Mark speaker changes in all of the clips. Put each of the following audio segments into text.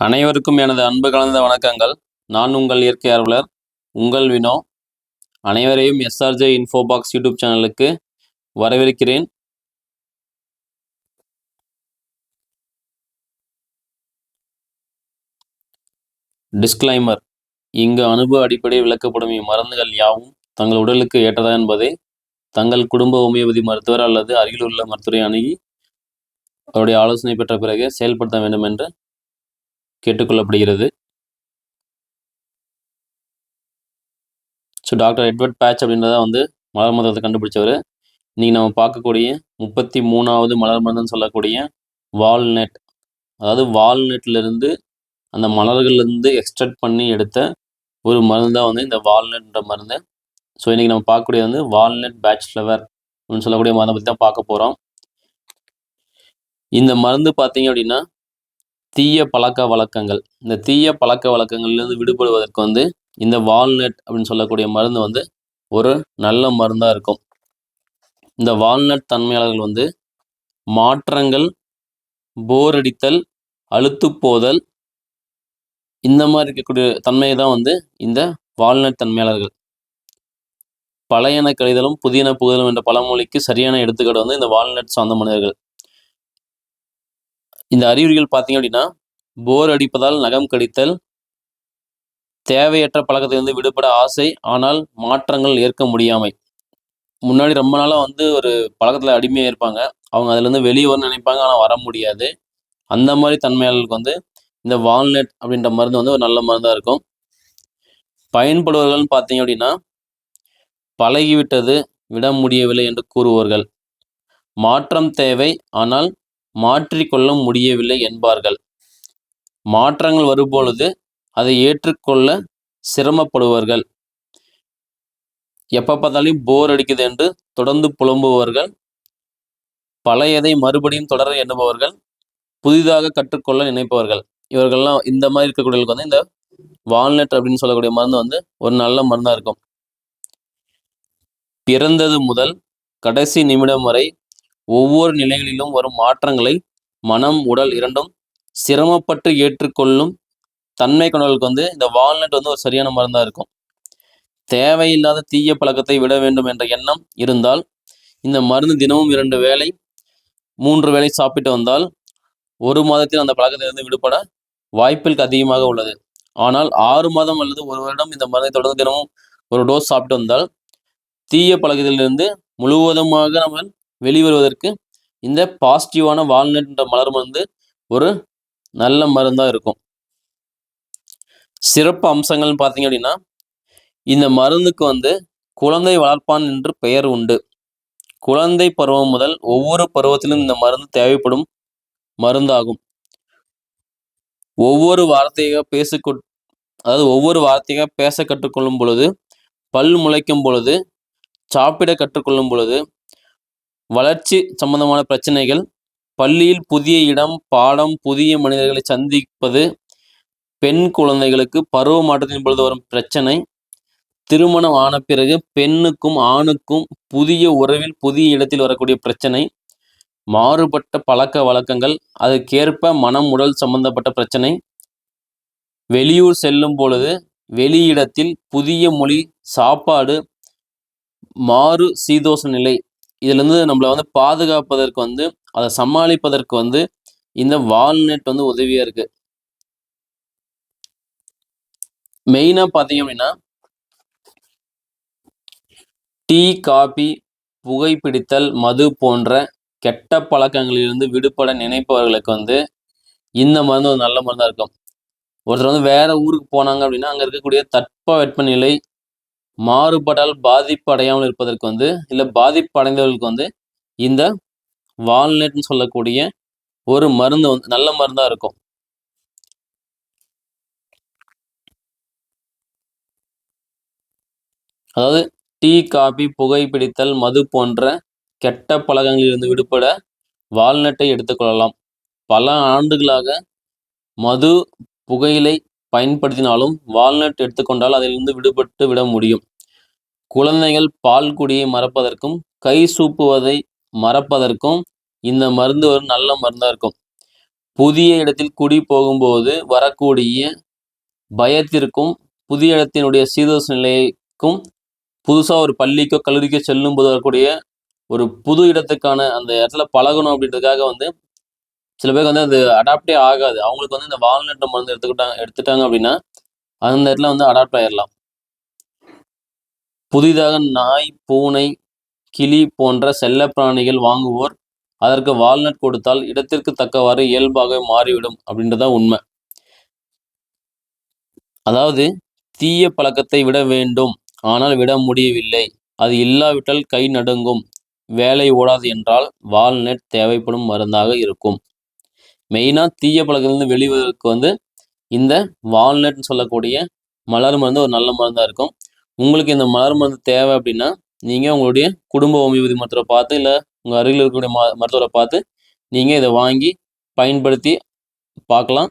Speaker 1: அனைவருக்கும் எனது அன்பு கலந்த வணக்கங்கள். நான் உங்கள் இயற்கை ஆர்வலர் உங்கள் வினோ. அனைவரையும் எஸ்ஆர்ஜே இன்ஃபோபாக்ஸ் யூடியூப் சேனலுக்கு வரவேற்கிறேன். டிஸ்க்ளைமர். இங்கு அனுபவ அடிப்படையில் விளக்கப்படும் இம்மருந்துகள் யாவும் தங்கள் உடலுக்கு ஏற்றதா என்பதை தங்கள் குடும்ப ஹோமியோபதி மருத்துவர் அல்லது அருகில் உள்ள மருத்துவரை அணுகி அவருடைய ஆலோசனை பெற்ற பிறகு செயல்படுத்த வேண்டும் என்று கேட்டுக்கொள்ளப்படுகிறது. ஸோ டாக்டர் எட்வர்ட் பேட்ச் அப்படின்றத வந்து மலர் மருந்தத்தை கண்டுபிடிச்சவர். இன்றைக்கி நம்ம பார்க்கக்கூடிய முப்பத்தி மூணாவது மலர் மருந்துன்னு சொல்லக்கூடிய வால்நட் அதாவது வால்நட்லேருந்து அந்த மலர்கள்லேருந்து எக்ஸ்ட்ராக்ட் பண்ணி எடுத்த ஒரு மருந்து தான் வந்து இந்த வால்நட்ன்ற மருந்து. ஸோ இன்றைக்கி நம்ம பார்க்கக்கூடியது வந்து வால்நட் பேட்ச் ஃப்ளவர் அப்படின்னு சொல்லக்கூடிய மருந்தை பற்றி தான் பார்க்க போகிறோம் இந்த மருந்து பார்த்தீங்க அப்படின்னா தீய பழக்க வழக்கங்கள். இந்த தீய பழக்க வழக்கங்கள்லேருந்து விடுபடுவதற்கு வந்து இந்த வால்நட் அப்படின்னு சொல்லக்கூடிய மருந்து வந்து ஒரு நல்ல மருந்தாக இருக்கும். இந்த வால்நட் தன்மையாளர்கள் வந்து மாற்றங்கள் போர் அடித்தல் அழுத்து போதல் இந்த மாதிரி இருக்கக்கூடிய தன்மையை தான் வந்து இந்த வால்நட் தன்மையாளர்கள். பழையன கழிதலும் புதியன புகுதலும் என்ற பழமொழிக்கு சரியான எடுத்துக்காட்டு வந்து இந்த வால்நட் சார்ந்த மனிதர்கள். இந்த அறிகுறிகள் பார்த்தீங்க அப்படின்னா போர் அடிப்பதால் நகம் கடித்தல் தேவையற்ற பழக்கத்திலிருந்து விடுபட ஆசை ஆனால் மாற்றங்கள் ஏற்க முடியாமை. முன்னாடி ரொம்ப நாளாக வந்து ஒரு பழக்கத்தில் அடிமையாக இருப்பாங்க. அவங்க அதுலேருந்து வெளியே வரணும்னு நினைப்பாங்க ஆனால் வர முடியாது. அந்த மாதிரி தன்மையாளர்களுக்கு வந்து இந்த வால்நட் அப்படின்ற மருந்து வந்து ஒரு நல்ல மருந்தாக இருக்கும். பயன்படுவர்கள்னு பார்த்தீங்க அப்படின்னா பழகிவிட்டது விட முடியவில்லை என்று கூறுவார்கள் மாற்றம் தேவை ஆனால் மாற்றிக்கொள்ள முடியவில்லை என்பார்கள். மாற்றங்கள் வரும்பொழுது அதை ஏற்றுக்கொள்ள சிரமப்படுவார்கள். எப்போ பார்த்தாலும் போர் அடிக்குது என்று தொடர்ந்து புலம்புபவர்கள் பழையதை மறுபடியும் தொடர எண்ணுபவர்கள் புதிதாக கற்றுக்கொள்ள நினைப்பவர்கள். இவர்கள்லாம் இந்த மாதிரி இருக்கக்கூடியவர்களுக்கு வந்து இந்த வால்நட் அப்படின்னு சொல்லக்கூடிய மருந்து வந்து ஒரு நல்ல மருந்தாக இருக்கும். பிறந்தது முதல் கடைசி நிமிடம் வரை ஒவ்வொரு நிலைகளிலும் வரும் மாற்றங்களை மனம் உடல் இரண்டும் சிரமப்பட்டு ஏற்றுக்கொள்ளும் தன்மை கொண்டவர்களுக்கு வந்து இந்த வால்நட் வந்து ஒரு சரியான மருந்தாக இருக்கும். தேவையில்லாத தீய பழக்கத்தை விட வேண்டும் என்ற எண்ணம் இருந்தால் இந்த மருந்து தினமும் இரண்டு வேளை மூன்று வேளை சாப்பிட்டு வந்தால் ஒரு மாதத்தில் அந்த பழக்கத்திலிருந்து விடுபட வாய்ப்பிற்கு அதிகமாக உள்ளது. ஆனால் ஆறு மாதம் அல்லது ஒரு வருடம் இந்த மருந்தை தொடர்ந்து தினமும் ஒரு டோஸ் சாப்பிட்டு வந்தால் தீய பழக்கத்திலிருந்து முழுவதுமாக நம்ம வெளிவருவதற்கு இந்த பாசிட்டிவான வால்நட் என்ற மலர் மருந்து ஒரு நல்ல மருந்தாக இருக்கும். சிறப்பு அம்சங்கள்னு பார்த்தீங்க அப்படின்னா இந்த மருந்துக்கு வந்து குழந்தை வளர்ப்பான் என்று பெயர் உண்டு. குழந்தை பருவம் முதல் ஒவ்வொரு பருவத்திலும் இந்த மருந்து தேவைப்படும் மருந்தாகும். ஒவ்வொரு வார்த்தையாக பேச அதாவது ஒவ்வொரு வார்த்தையாக பேச கற்றுக்கொள்ளும் பொழுது பல் முளைக்கும் பொழுது சாப்பிட கற்றுக்கொள்ளும் பொழுது வளர்ச்சி சம்பந்தமான பிரச்சனைகள் பள்ளியில் புதிய இடம் பாடம் புதிய மனிதர்களை சந்திப்பது பெண் குழந்தைகளுக்கு பருவ மாற்றத்தின் பொழுது வரும் பிரச்சனை திருமணம் ஆன பிறகு பெண்ணுக்கும் ஆணுக்கும் புதிய உறவில் புதிய இடத்தில் வரக்கூடிய பிரச்சனை மாறுபட்ட பழக்க வழக்கங்கள் அதற்கேற்ப மனம் உடல் சம்பந்தப்பட்ட பிரச்சனை வெளியூர் செல்லும் பொழுது வெளியிடத்தில் புதிய மொழி சாப்பாடு மாறு சீதோஷ நிலை இதுலேருந்து நம்மளை வந்து பாதுகாப்பதற்கு வந்து அதை சமாளிப்பதற்கு வந்து இந்த வால்நெட் வந்து உதவியாக இருக்குது மெயினாக பார்த்தீங்க அப்படின்னா டீ காபி புகைப்பிடித்தல் மது போன்ற கெட்ட பழக்கங்களிலிருந்து விடுபட நினைப்பவர்களுக்கு வந்து இந்த மருந்து ஒரு நல்ல மருந்தாக இருக்கும். ஒருத்தர் வந்து வேற ஊருக்கு போனாங்க அப்படின்னா அங்கே இருக்கக்கூடிய தட்ப வெப்பநிலை மாறுபடால் பாதிப்பு அடையாமல் இருப்பதற்கு வந்து இல்லை பாதிப்பு அடைந்தவர்களுக்கு வந்து இந்த வால்நட்னு சொல்லக்கூடிய ஒரு மருந்து வந்து நல்ல மருந்தாக இருக்கும். அதாவது டீ காபி புகைப்பிடித்தல் மது போன்ற கெட்ட பழக்கங்களிலிருந்து விடுபட வால்நட்டை எடுத்துக்கொள்ளலாம் பல ஆண்டுகளாக மது புகையிலை பயன்படுத்தினாலும் வால்நட் எடுத்துக்கொண்டால் அதிலிருந்து விடுபட்டு விட முடியும். குழந்தைகள் பால் குடியை மறப்பதற்கும் கை சூப்புவதை மறப்பதற்கும் இந்த மருந்து ஒரு நல்ல மருந்தாக இருக்கும். புதிய இடத்தில் குடி போகும்போது வரக்கூடிய பயத்திற்கும் புதிய இடத்தினுடைய சீதோஷ நிலைக்கும் புதுசாக ஒரு பள்ளிக்கோ கல்லூரிக்கோ செல்லும் போது வரக்கூடிய ஒரு புது இடத்துக்கான அந்த இடத்துல பழகணும் அப்படின்றதுக்காக வந்து சில பேருக்கு வந்து அது அடாப்டே ஆகாது. அவங்களுக்கு வந்து இந்த வால்நட்டை மருந்து எடுத்துக்கிட்டாங்க எடுத்துட்டாங்க அப்படின்னா அந்த இடத்துல வந்து அடாப்ட் ஆயிடலாம் புதிதாக நாய் பூனை கிளி போன்ற செல்ல பிராணிகள் வாங்குவோர் அதற்கு வால்நட் கொடுத்தால் இடத்திற்கு தக்கவாறு இயல்பாக மாறிவிடும் அப்படின்றதான் உண்மை. அதாவது தீய பழக்கத்தை விட வேண்டும். ஆனால் விட முடியவில்லை. அது இல்லாவிட்டால் கை நடுங்கும். வேலை ஓடாது என்றால் வால்நட் தேவைப்படும் மருந்தாக இருக்கும். மெயினாக தீய பழக்கத்துலேருந்து வெளிவதற்கு வந்து இந்த வால்நட்னு சொல்லக்கூடிய மலர் மருந்து ஒரு நல்ல மருந்தாக இருக்கும். உங்களுக்கு இந்த மலர் மருந்து தேவை அப்படின்னா நீங்கள் உங்களுடைய குடும்ப ஹோமியோபதி மருத்துவரை பார்த்து இல்லை உங்கள் அருகில் இருக்கக்கூடிய ம மருத்துவரை பார்த்து நீங்கள் இதை வாங்கி பயன்படுத்தி பார்க்கலாம்.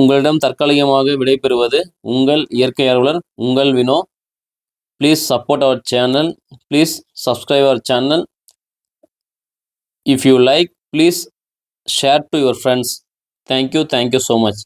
Speaker 1: உங்களிடம் தற்காலிகமாக விடைபெறுவது உங்கள் இயற்கை அலுவலர் உங்கள் வினோ. ப்ளீஸ் சப்போர்ட் அவர் channel please subscribe our channel if you like please share to your friends. Thank you thank you so much.